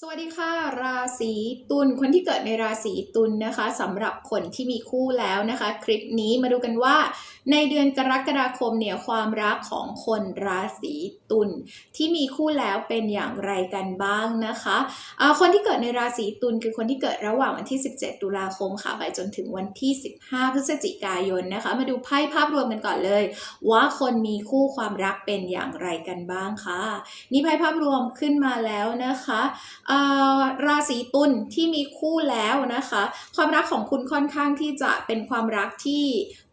สวัสดีค่ะ ราศีตุลคนที่เกิดในราศีตุลนะคะสำหรับคนที่มีคู่แล้วนะคะ คลิปนี้มาดูกันว่า ในเดือนกรกฎาคมเนี่ยความรักของคนราศีตุลที่มีคู่แล้วเป็นอย่างไรกันบ้างนะคะอ่าคนที่เกิดในราศีตุลคือคนที่เกิดระหว่างวันที่ 17 ตุลาคมค่ะ ไปจนถึงวันที่ 15 พฤศจิกายนนะคะ มาดูไพ่ภาพรวมกันก่อนเลย ว่าคนมีคู่ความรักเป็นอย่างไรกันบ้างค่ะนี่ไพ่ภาพรวมขึ้นมาแล้วนะคะราศีตุลที่มีคู่แล้วนะคะ ความรักของคุณค่อนข้างที่จะเป็นความรักที่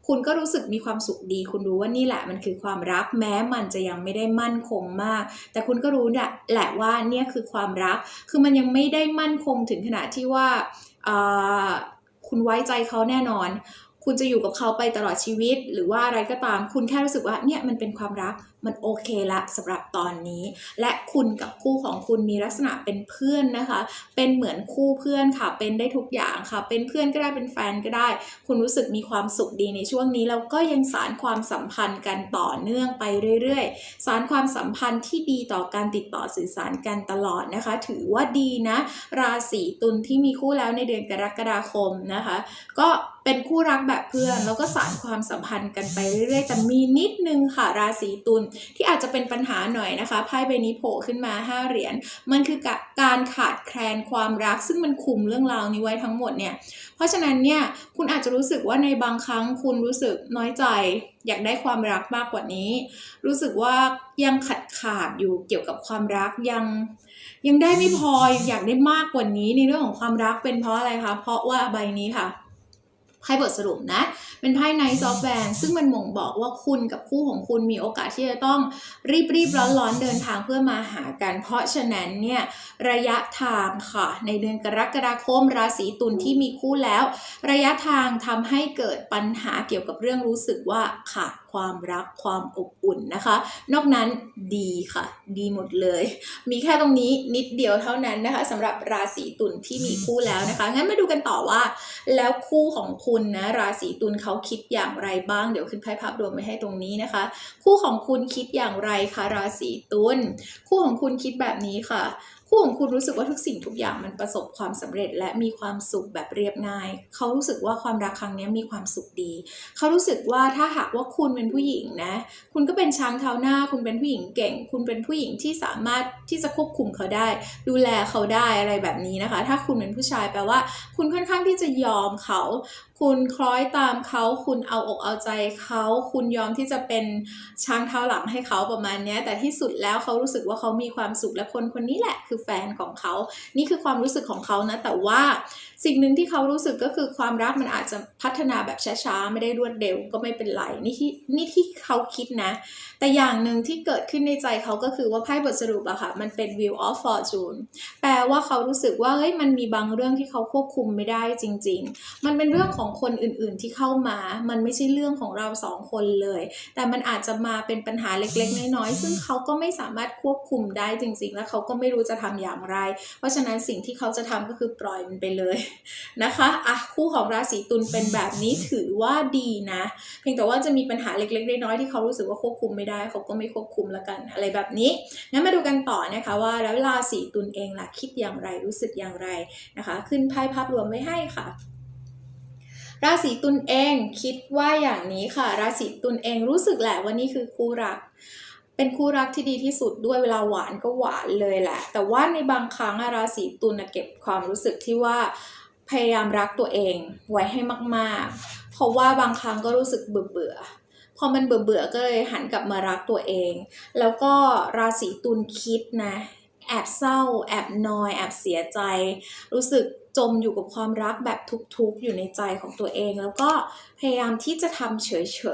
คุณก็รู้สึกมีความสุขดี คุณรู้ว่านี่แหละมันคือความรักแม้มันจะยังไม่ได้มั่นคงมาก แต่คุณก็รู้แหละว่าเนี่ยคือความรัก คือมันยังไม่ได้มั่นคงถึงขนาดที่ว่าอ่าคุณไว้ใจเขาแน่นอน คุณจะอยู่กับเขาไปตลอดชีวิต หรือว่าอะไรก็ตาม คุณแค่รู้สึกว่าเนี่ยมันเป็นความรักมันโอเคละสำหรับตอนนี้ และคุณกับคู่ของคุณมีลักษณะเป็นเพื่อนนะคะ เป็นเหมือนคู่เพื่อนค่ะ เป็นได้ทุกอย่างค่ะ เป็นเพื่อนก็ได้เป็นแฟนก็ได้ คุณรู้สึกมีความสุขดีในช่วงนี้แล้วก็ยังสารความสัมพันธ์กันต่อเนื่องไปเรื่อยๆ สารความสัมพันธ์ที่ดีต่อการติดต่อสื่อสารกันตลอดนะคะ ถือว่าดีนะ ราศีตุลที่มีคู่แล้วในเดือนกรกฎาคมนะคะ ก็เป็นคู่รักแบบเพื่อนแล้วก็สารความสัมพันธ์กันไปเรื่อยๆแต่มีนิดนึงค่ะราศีตุลที่อาจจะเป็นปัญหาหน่อยนะคะไพ่ใบนี้โผล่ขึ้นมา 5 เหรียญมันคือการขาดแคลนความรัก ซึ่งมันคุมเรื่องราวนี้ไว้ทั้งหมดเนี่ยเพราะฉะนั้นเนี่ยคุณอาจจะรู้สึกว่าในบางครั้งคุณรู้สึกน้อยใจ อยากได้ความรักมากกว่านี้ รู้สึกว่ายังขัดขาดอยู่เกี่ยวกับความรักยังยังได้ไม่พออยากได้มากกว่านี้ในเรื่องของความรักเป็นเพราะอะไรคะเพราะว่าใบนี้ค่ะ ไพ่บทสรุปนะ เป็นไพ่ไนซ์ซอฟแวนซึ่งมันม่งบอกว่าคุณกับคู่ของคุณมีโอกาสที่จะต้องรีบรีบร้อนร้อนๆเดินทางเพื่อมาหากัน เพราะฉะนั้นเนี่ยระยะทางค่ะ ในเดือนกรกฎาคมราศีตุลที่มีคู่แล้ว ระยะทางทำให้เกิดปัญหาเกี่ยวกับเรื่องรู้สึกว่าขาดความรักความอบอุ่นนะคะ นอกนั้นดีค่ะ ดีหมดเลย มีแค่ตรงนี้นิดเดียวเท่านั้นนะคะสำหรับราศีตุลที่มีคู่แล้วนะคะ งั้นมาดูกันต่อว่า แล้วคู่ของคุณนะราศีตุลเขาคิดอย่างไรบ้างเดี๋ยวขึ้นไพ่ภาพรวมไว้ให้ตรงนี้นะคะ คู่ของคุณคิดอย่างไรคะราศีตุลคู่ของคุณคิดแบบนี้ค่ะ คู่ของคุณรู้สึกว่าทุกสิ่งทุกอย่างมันประสบความสำเร็จ และมีความสุขแบบเรียบง่าย เขารู้สึกว่าความรักครั้งนี้มีความสุขดี เขารู้สึกว่าถ้าหากว่าคุณเป็นผู้หญิงนะ คุณก็เป็นช้างเท้าหน้า คุณเป็นผู้หญิงเก่ง คุณเป็นผู้หญิงที่สามารถที่จะควบคุมเขาได้ ดูแลเขาได้อะไรแบบนี้นะคะ ถ้าคุณเป็นผู้ชายแปลว่า คุณค่อนข้างที่จะยอมเขา คุณคล้อยตามเขา คุณเอาอกเอาใจเขา คุณยอมที่จะเป็นช้างเท้าหลังให้เขาประมาณนี้แต่ที่สุดแล้วเขารู้สึกว่าเขามีความสุขและคนคนนี้แหละคือแฟนของเขา นี่คือความรู้สึกของเขานะ แต่ว่าสิ่งหนึ่งที่เขารู้สึกก็คือความรักมันอาจจะพัฒนาแบบช้าๆ ไม่ได้รวดเร็วก็ไม่เป็นไร นี่ที่นี่ที่เขาคิดนะ แต่อย่างหนึ่งที่เกิดขึ้นในใจเขาก็คือว่าไพ่บทสรุปอะค่ะ มันเป็น Wheel of Fortune แปลว่าเขารู้สึกว่าเฮ้ยมันมีบางเรื่องที่เขาควบคุมไม่ได้จริง ๆ มันเป็นเรื่องของคนอื่นๆที่เข้ามา มันไม่ใช่เรื่องของเราสองคนเลย แต่มันอาจจะมาเป็นปัญหาเล็กๆ น้อยๆ ซึ่งเขาก็ไม่สามารถควบคุมได้จริง ๆ และเขาก็ไม่รู้จะทำอย่างไร เพราะฉะนั้นสิ่งที่เขาจะทำก็คือปล่อยมันไปเลยนะคะอะคู่ของราศีตุลเป็นแบบนี้ถือว่าดีนะ เพียงแต่ว่าจะมีปัญหาเล็กๆน้อยๆที่เขารู้สึกว่าควบคุมไม่ได้ เขาก็ไม่ควบคุมละกัน อะไรแบบนี้งั้นมาดูกันต่อนะคะว่าแล้วราศีตุลเองล่ะคิดอย่างไรรู้สึกอย่างไรนะคะ ขึ้นไพ่ภาพรวมไว้ให้ค่ะราศีตุลเองคิดว่าอย่างนี้ค่ะ ราศีตุลเองรู้สึกแหละว่านี่คือคู่รัก เป็นคู่รักที่ดีที่สุดด้วยเวลาหวานก็หวานเลยแหละ แต่ว่าในบางครั้งราศีตุลเก็บความรู้สึกที่ว่าพยายามรักตัวเองไว้ให้มากๆ เพราะว่าบางครั้งก็รู้สึกเบื่อเบื่อๆพอมันเบื่อเบื่อๆก็เลยหันกลับมารักตัวเอง แล้วก็ราศีตุลคิดนะ แอบเศร้า แอบนอย แอบเสียใจ รู้สึกจมอยู่กับความรักแบบทุกข์ๆอยู่ในใจของตัวเอง แล้วก็พยายามที่จะทำเฉ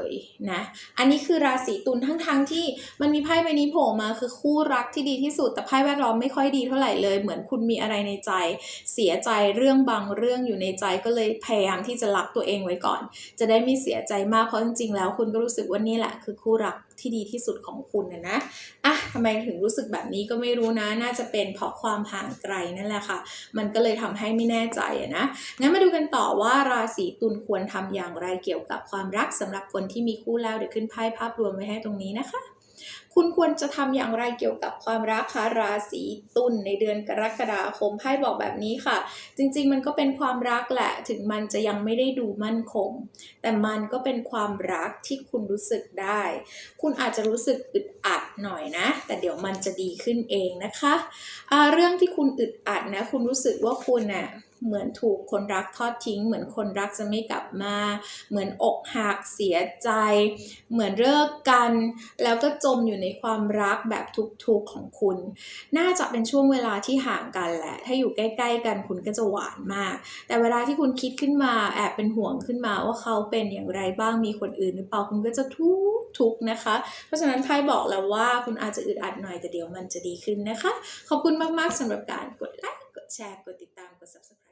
ยๆนะ อันนี้คือราศีตุลทั้งๆที่มันมีไพ่ใบนี้โผล่มาคือคู่รักที่ดีที่สุด แต่ไพ่แวดล้อมไม่ค่อยดีเท่าไหร่เลย เหมือนคุณมีอะไรในใจ เสียใจเรื่องบางเรื่องอยู่ในใจก็เลยพยายามที่จะรักตัวเองไว้ก่อน จะได้ไม่เสียใจมากเพราะจริงๆแล้วคุณก็รู้สึกว่านี่แหละคือคู่รักที่ดีที่สุดของคุณนะนะอะทำไมถึงรู้สึกแบบนี้ก็ไม่รู้นะ น่าจะเป็นเพราะความห่างไกลนั่นแหละค่ะ มันก็เลยทำให้ไม่แน่ใจอะนะงั้นมาดูกันต่อว่าราศีตุลควรทำอย่างไรเกี่ยวกับความรักสำหรับคนที่มีคู่แล้วเดี๋ยวขึ้นไพ่ภาพรวมไว้ให้ตรงนี้นะคะ คุณควรจะทำอย่างไรเกี่ยวกับความรักคะราศีตุลในเดือนกรกฎาคมไพ่บอกแบบนี้ค่ะ จริงๆ มันก็เป็นความรักแหละถึงมันจะยังไม่ได้ดูมั่นคง แต่มันก็เป็นความรักที่คุณรู้สึกได้ คุณอาจจะรู้สึกอึดอัดหน่อยนะ แต่เดี๋ยวมันจะดีขึ้นเองนะคะอ่าเรื่องที่คุณอึดอัดนะ คุณรู้สึกว่าคุณน่ะ เหมือนถูกคนรักทอดทิ้ง เหมือนคนรักจะไม่กลับมา เหมือนอกหักเสียใจ เหมือนเลิกกัน แล้วก็จมอยู่ในความรักแบบทุกข์ๆของคุณ น่าจะเป็นช่วงเวลาที่ห่างกันแหละ ถ้าอยู่ใกล้ ๆ กันคุณก็จะหวานมาก แต่เวลาที่คุณคิดขึ้นมาแอบเป็นห่วงขึ้นมาว่าเขาเป็นอย่างไรบ้างมีคนอื่นหรือเปล่าคุณก็จะทุกทุกนะคะ เพราะฉะนั้นไพ่บอกแล้วว่าคุณอาจจะอึดอัดหน่อยแต่เดี๋ยวมันจะดีขึ้นนะคะ ขอบคุณมากๆสำหรับการกดไลค์กดแชร์กดติดตามกด subscribe